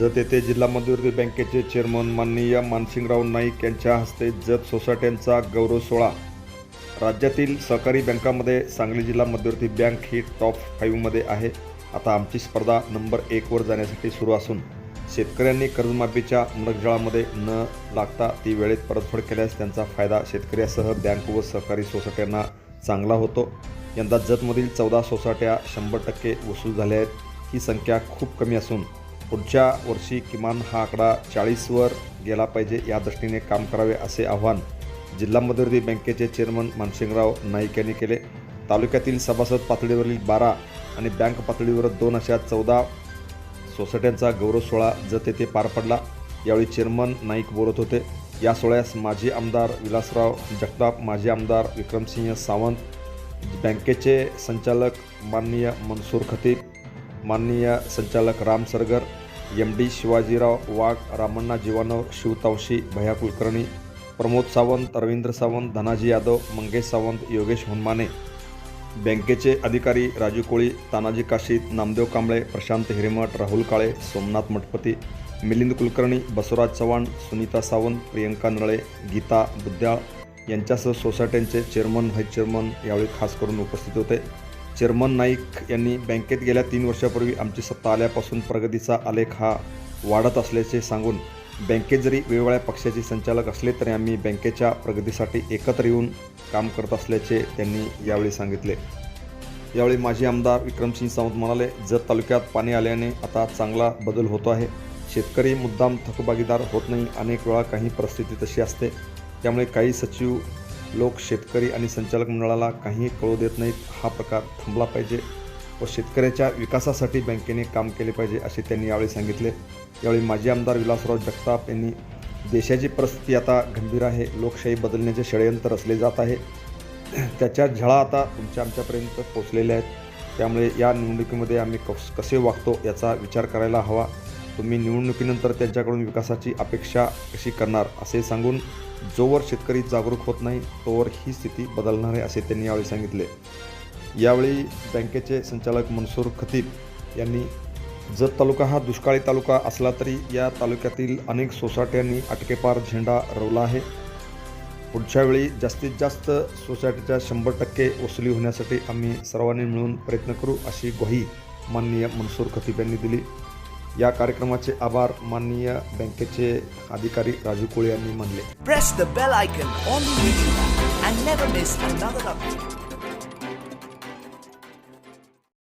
जत येथे जिल्हा मध्यवर्ती बँकेचे चेअरमन माननीय मानसिंगराव नाईक यांच्या हस्ते जत सोसायट्यांचा गौरव सोहळा. राज्यातील सहकारी बँकामध्ये सांगली जिल्हा मध्यवर्ती बँक ही टॉप फाईव्हमध्ये आहे. आता आमची स्पर्धा नंबर एकवर जाण्यासाठी सुरू असून शेतकऱ्यांनी कर्जमाफीच्या मृगजळामध्ये न लागता ती वेळेत परतफेड केल्यास त्यांचा फायदा शेतकऱ्यासह बँक व सहकारी सोसायट्यांना चांगला होतो. यंदा जतमधील चौदा सोसायट्या शंभर टक्के वसूल झाल्या आहेत. ही संख्या खूप कमी असून पुढच्या वर्षी किमान हा आकडा चाळीसवर गेला पाहिजे या दृष्टीने काम करावे असे आव्हान जिल्हा मध्यवर्ती बँकेचे चेअरमन मानसिंगराव नाईक यांनी केले. तालुक्यातील सभासद पातळीवरील बारा आणि बँक पातळीवर दोन अशा चौदा सोसायट्यांचा गौरव सोहळा जत येथे पार पडला. यावेळी चेअरमन नाईक बोलत होते. या सोहळ्यास माजी आमदार विलासराव जगताप माजी आमदार विक्रमसिंह सावंत बँकेचे संचालक माननीय मनसूर खतीब माननीय संचालक राम सरगर एम डी शिवाजीराव वाघ रामण्णा जीवानव शिवतावशी भया कुलकर्णी प्रमोद सावंत रवींद्र सावंत धनाजी यादव मंगेश सावंत योगेश हुनमाने. बँकेचे अधिकारी राजू कोळी तानाजी काशीत नामदेव कांबळे प्रशांत हिरेमठ राहुल काळे सोमनाथ मठपती मिलिंद कुलकर्णी बसवराज चव्हाण सुनीता सावंत प्रियंका नळे गीता बुद्ध्याळ यांच्यासह सोसायट्यांचे चेअरमन व्हाईस चेअरमन यावेळी खास करून उपस्थित होते. चेअरमन नाईक यांनी बँकेत गेल्या तीन वर्षापूर्वी आमची सत्ता आल्यापासून प्रगतीचा आलेख हा वाढत असल्याचे सांगून बँकेत जरी वेगवेगळ्या पक्षाचे संचालक असले तरी आम्ही बँकेच्या प्रगतीसाठी एकत्र येऊन काम करत असल्याचे त्यांनी यावेळी सांगितले. यावेळी माजी आमदार विक्रमसिंग सावंत म्हणाले जत तालुक्यात पाणी आल्याने आता चांगला बदल होतो आहे. शेतकरी मुद्दाम थकबागीदार होत नाही. अनेक वेळा काही परिस्थिती तशी असते. त्यामुळे काही सचिव लोक शेतकरी आणि संचालक मंडळाला काहीही कळू देत नाहीत. हा प्रकार थांबला पाहिजे व शेतकऱ्याच्या विकासासाठी बँकेने काम केले पाहिजे असे त्यांनी यावेळी सांगितले. यावेळी माजी आमदार विलासराव जगताप यांनी देशाची परिस्थिती आता गंभीर आहे. लोकशाही बदलण्याचे षडयंत्र रचले जात आहे. त्याच्या झळा आता तुमच्या आमच्यापर्यंत पोचलेल्या आहेत. त्यामुळे या निवडणुकीमध्ये आम्ही कस कसे वागतो याचा विचार करायला हवा. तुम्ही निवडणुकीनंतर त्यांच्याकडून विकासाची अपेक्षा कशी करणार असे सांगून जोवर शेतकरी जागरूक होत नाही तोवर ही स्थिती बदलणार आहे असे त्यांनी यावेळी सांगितले. यावेळी बँकेचे संचालक मनसूर खतीब यांनी जत तालुका हा दुष्काळी तालुका असला तरी या तालुक्यातील अनेक सोसायट्यांनी अटकेपार झेंडा रवला आहे. पुढच्या वेळी जास्तीत जास्त सोसायटीच्या शंभर टक्के वसुली होण्यासाठी आम्ही सर्वांनी मिळून प्रयत्न करू अशी ग्वाही माननीय मनसूर खतीब यांनी दिली. या कार्यक्रमाचे आभार माननीय बँकेचे अधिकारी राजू कोळे यांनी म्हणले press the bell icon on and never miss another update